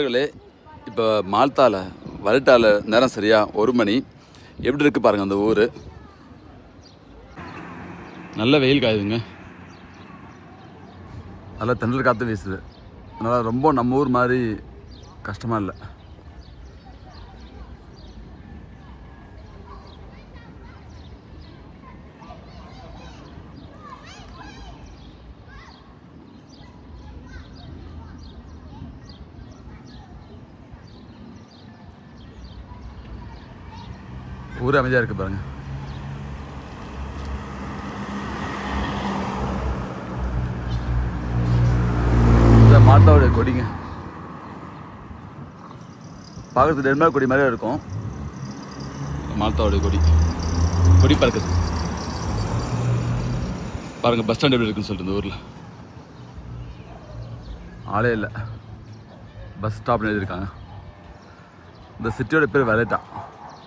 நண்பர்களே இப்போ மால்தால வலட்டால நேரம் சரியா ஒரு மணி. எப்படி இருக்கு பாருங்க அந்த ஊர்? நல்ல வெயில் காயுதுங்க. நல்லா தென்றல் காற்று வீசுது. அதனால் ரொம்ப நம்ம ஊர் மாதிரி கஷ்டமாக இல்லை. ஊர் அமைதியாக இருக்கு பாருங்க. இந்த மாட்டாவுடைய கொடிங்க. பார்க்கறதுக்கு டென்மார்க் கொடி மாதிரியே இருக்கும். மால்தாவுடைய கொடி. கொடி பறக்குது. பாருங்க பஸ் ஸ்டாண்ட் எப்படி இருக்குன்னு சொல்லிட்டு இந்த ஊரில். ஆளே இல்லை. பஸ் ஸ்டாப்னு எழுதியிருக்காங்க. இந்த சிட்டியோட பேர் வலேட்டா.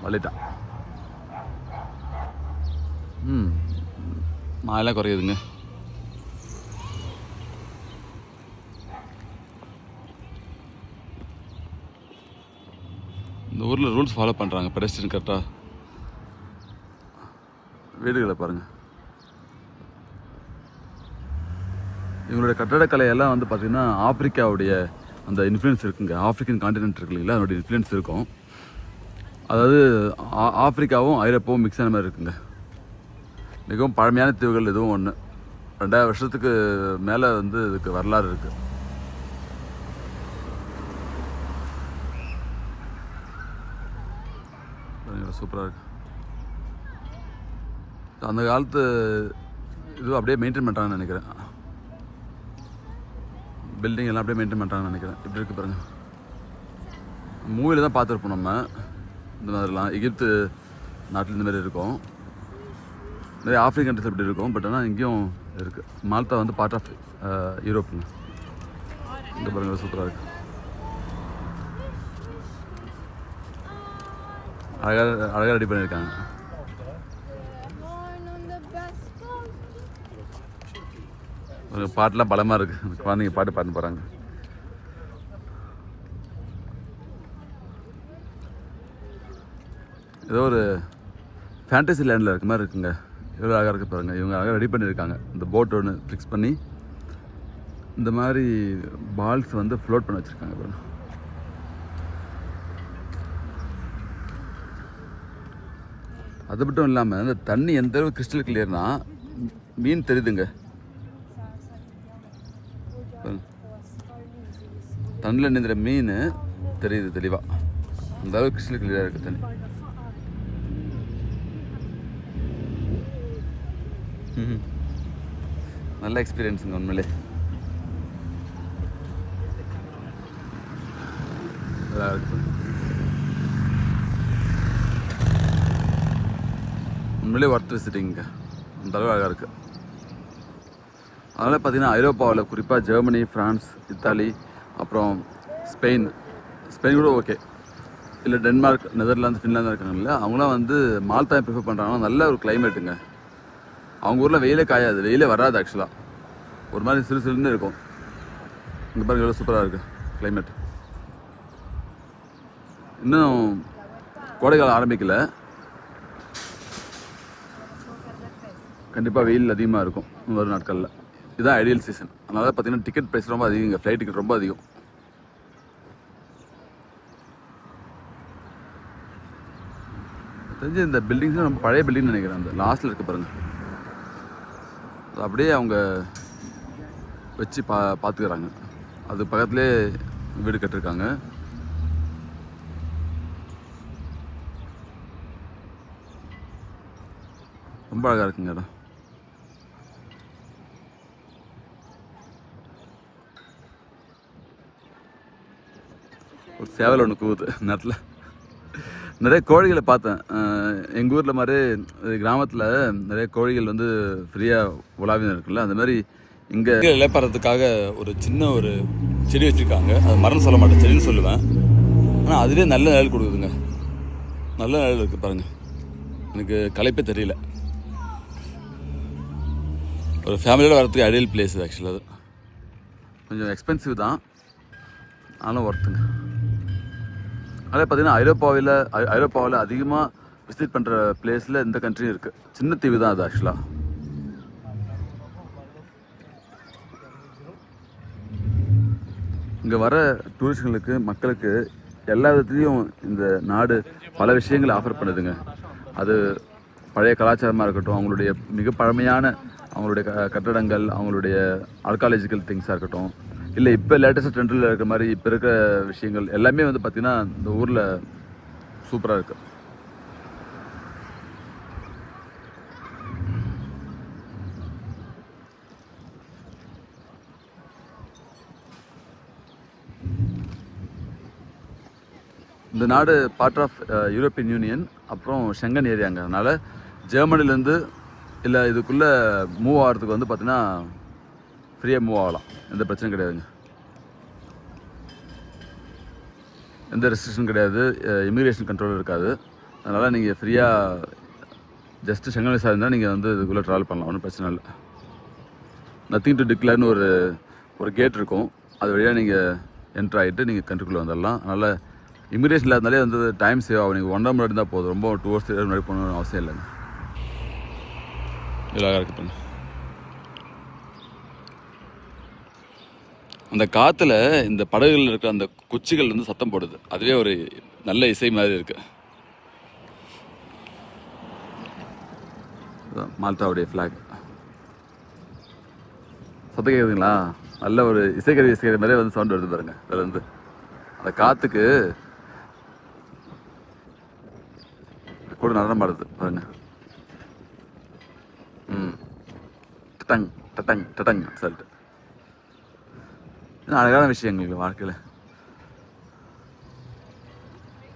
வலேட்டா. ம் மழைலாம் குறையுதுங்க இந்த ஊரில் ரூல்ஸ் ஃபாலோ பண்ணுறாங்க பெடஸ்டின் கரெக்டாக வீடுகளை பாருங்கள் இவங்களுடைய கட்டடக்கலை எல்லாம் வந்து பார்த்திங்கன்னா ஆப்பிரிக்காவுடைய அந்த இன்ஃப்ளூயன்ஸ் இருக்குங்க ஆப்பிரிக்கன் காண்டினென்ட் இருக்கு இல்லைங்களா அதனுடைய இன்ஃப்ளூயன்ஸ் இருக்கும் அதாவது ஆ- ஆப்பிரிக்காவும் ஐரோப்பாவும் மிக்ஸ் ஆன மாதிரி இருக்குங்க மிகவும் பழமையான தீவுகள் இதுவும் ஒன்று ரெண்டாயிரம் வருஷத்துக்கு மேலே வந்து இதுக்கு வரலாறு இருக்குது சூப்பராக இருக்கு. அந்த காலத்து இது அப்படியே மெயின்டைன் பண்ணுறாங்கன்னு நினைக்கிறேன். பில்டிங் எல்லாம் அப்படியே மெயின்டைன் பண்ணுறாங்கன்னு நினைக்கிறேன். இப்படி இருக்கு பாருங்க. மூவியில் தான் பார்த்துருப்போம் நம்ம. இந்த மாதிரிலாம். எகிப்து நாட்டில் இந்த மாதிரி இருக்கும். நிறைய ஆஃப்ரிக்கன் கண்ட்ரிஸ் இப்படி இருக்கும் பட் ஆனால் இங்கேயும் இருக்குது மால்டா வந்து பார்ட் ஆஃப் யூரோப்புங்க uh, இங்கே பாருங்கள் சூப்பராக இருக்குது அழகாக அழகாக ரெடி பண்ணியிருக்காங்க ஒரு பாட்டெலாம் பலமாக இருக்குது குழந்தைங்க பாட்டு பாட்டு போகிறாங்க ஏதோ ஒரு ஃபேண்டசி லேண்டில் இருக்க மாதிரி இருக்குங்க. எவ்வளோ அழகாக இருக்க பாருங்கள் இவங்க அழகாக ரெடி பண்ணியிருக்காங்க. இந்த போட் ஒன்று ஃபிக்ஸ் பண்ணி இந்த மாதிரி பால்ஸ் வந்து ஃப்ளோட் பண்ண வச்சுருக்காங்க பாருங்க. அது மட்டும் இல்லாமல் இந்த தண்ணி எந்த அளவு கிறிஸ்டல் கிளியர்னா மீன் தெரியுதுங்க. தண்ணியில் நீந்துற மீன் தெரியுது தெளிவாக அந்த அளவுக்கு கிறிஸ்டல் கிளியராக இருக்குது தண்ணி. நல்ல எக்ஸ்பீரியன்ஸுங்க உண்மையிலே. நல்லா இருக்கு. உண்மையிலே ஒர்த் விசிட்டிங்க அந்த அளவு அழகாக இருக்குது அதனால் பார்த்தீங்கன்னா ஐரோப்பாவில் குறிப்பாக ஜெர்மனி ஃப்ரான்ஸ் இத்தாலி அப்புறம் ஸ்பெயின். ஸ்பெயின் கூட ஓகே இல்லை டென்மார்க் நெதர்லாந்து ஃபின்லாந்து இருக்காங்கல்ல அவங்களாம் வந்து மால்தா ப்ரிஃபர் பண்ணுறாங்கன்னா நல்ல ஒரு கிளைமேட்டுங்க அவங்க ஊரில் வெயிலே காயாது. வெயிலே வராது ஆக்சுவலாக ஒரு மாதிரி சிறு சிறுன்னு இருக்கும். இங்கே பாருங்க எவ்வளோ சூப்பராக இருக்குது கிளைமேட் இன்னும் கோடைக்காலம் ஆரம்பிக்கல. கண்டிப்பாக வெயில் அதிகமாக இருக்கும் வரும் நாட்களில். இதுதான் ஐடியல் சீசன் அதனால பார்த்தீங்கன்னா டிக்கெட் ப்ரைஸ் ரொம்ப அதிகம். ஃப்ளைட் டிக்கெட் ரொம்ப அதிகம். தெரிஞ்சு இந்த பில்டிங்ஸ் ரொம்ப பழைய பில்டிங் நினைக்கிறேன். அந்த லாஸ்ட்டில் இருக்க பாருங்கள் அப்படியே அவங்க வச்சு பா பார்த்துக்கிறாங்க அது பக்கத்துலேயே வீடு கட்டிருக்காங்க. ரொம்ப அழகாக இருக்குங்க இடம். ஒரு சேவல் ஒன்று கூவுது நேரத்தில். நிறைய கோழிகளை பார்த்தேன். எங்கள் ஊரில் மாதிரி கிராமத்தில் நிறைய கோழிகள் வந்து ஃப்ரீயாக உலாவின இருக்குல்ல அந்த மாதிரி இங்கே இலைப்பறதுக்காக ஒரு சின்ன ஒரு செடி வச்சுருக்காங்க. அது மரம் சொல்ல மாட்டேன் செடின்னு சொல்லுவேன். ஆனால் அதுவே நல்ல நிழல் கொடுக்குதுங்க. நல்ல நிழல் இருக்குது பாருங்கள் எனக்கு களைப்பே தெரியல. ஒரு ஃபேமிலியோட வரதுக்கு ஐடியல் பிளேஸ் ஆக்சுவலாக அது. கொஞ்சம் எக்ஸ்பென்சிவ் தான். ஆனாலும் ஒர்த்துங்க அதே பார்த்தீங்கன்னா ஐரோப்பாவில் ஐரோப்பாவில் அதிகமாக விசிட் பண்ணுற பிளேஸில் இந்த கண்ட்ரியும் இருக்குது சின்ன தீவு தான் அது ஆக்சுவலாக இங்கே வர டூரிஸ்டுகளுக்கு மக்களுக்கு எல்லா விதத்துலேயும் இந்த நாடு பல விஷயங்களை ஆஃபர் பண்ணுதுங்க. அது பழைய கலாச்சாரமாக இருக்கட்டும் அவங்களுடைய மிக பழமையான அவங்களுடைய க கட்டடங்கள் அவங்களுடைய ஆர்காலஜிக்கல் திங்ஸாக இருக்கட்டும். இல்லை இப்போ லேட்டஸ்ட் ட்ரெண்டில் இருக்கிற மாதிரி இப்போ இருக்கிற விஷயங்கள் எல்லாமே வந்து பார்த்திங்கன்னா இந்த ஊரில் சூப்பராக இருக்குது இந்த நாடு பார்ட் ஆஃப் யூரோப்பியன் யூனியன் அப்புறம் ஷெங்கன் ஏரியாங்க அதனால் ஜெர்மனிலேருந்து இல்லை இதுக்குள்ளே மூவ் ஆகிறதுக்கு வந்து பார்த்தீங்கன்னா ஃப்ரீயாக மூவ் ஆகலாம். எந்த பிரச்சனையும் கிடையாதுங்க. எந்த ரெஸ்ட்ரிக்ஷன் கிடையாது. இமிக்ரேஷன் கண்ட்ரோல் இருக்காது. அதனால் நீங்கள் ஃப்ரீயாக ஜஸ்ட்டு செங்கல் விசா இருந்தால் நீங்கள் வந்து இதுக்குள்ளே ட்ராவல் பண்ணலாம். ஒன்றும் பிரச்சனை இல்லை. நத்திங் டு டிக்ளேர்னு ஒரு ஒரு கேட் இருக்கும். அது வழியாக நீங்கள் என்ட்ரு ஆகிட்டு நீங்கள் கண்ட்ரிக்குள்ளே வந்துடலாம் அதனால் இமிக்ரேஷன் இல்லாதனாலே வந்து டைம் சேவ் ஆகும். நீங்கள் ஒன்றரை மணி நேரம் இருந்தால் போதும். ரொம்ப டூ ஹவர்ஸ் த்ரீ முன்னாடி போகணும்னு அவசியம் இல்லைங்க. இதாக இருக்கு பண்ணு அந்த காற்றுல இந்த படகுகளில் இருக்கிற அந்த குச்சிகள் வந்து சத்தம் போடுது. அதுவே ஒரு நல்ல இசை மாதிரி இருக்கு. இதான் மால்டாவுடைய ஃப்ளாக் சத்தம் கேட்குதுங்களா நல்ல ஒரு இசைக்கருவி இசைக்கிற மாதிரியே வந்து சவுண்ட் வருது பாருங்க. அதில் இருந்து. அந்த காற்றுக்கு ஒரு நடனம் பாடுது பாருங்க. ம். டட்டங் டட்டங் டட்டங் சொல்லிட்டு. இது அழகான விஷயங்கள் வாழ்க்கையில்.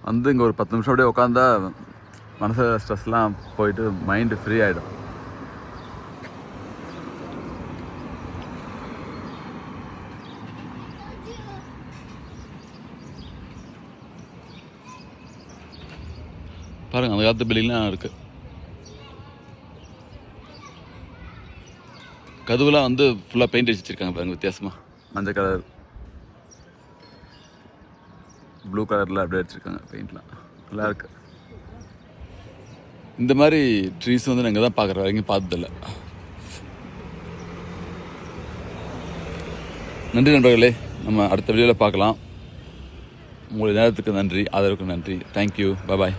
வந்து இங்கே ஒரு பத்து நிமிஷம் அப்படியே உட்காந்தா மனசு ஸ்ட்ரெஸ்லாம் போயிட்டு மைண்டு ஃப்ரீ ஆகிடும் பாருங்க அந்த காலத்து பில்டிங்லாம் இருக்கு. கதவுலாம் வந்து ஃபுல்லாக பெயிண்ட் அடிச்சு வச்சிருக்காங்க பாருங்க வித்தியாசமா. மஞ்சள் கலர் ப்ளூ கலரில் அப்படியே அடிச்சிருக்காங்க பெயிண்ட்லாம் நல்லா இருக்கு. இந்த மாதிரி ட்ரீஸ் வந்து நாங்கள் தான் பார்க்குற வரைக்கும் பார்த்ததில்ல. நன்றி நண்பர்களே நம்ம அடுத்த வீடியோவில் பார்க்கலாம். உங்களுடைய நேரத்துக்கு நன்றி ஆதரவுக்கு நன்றி. Thank you bye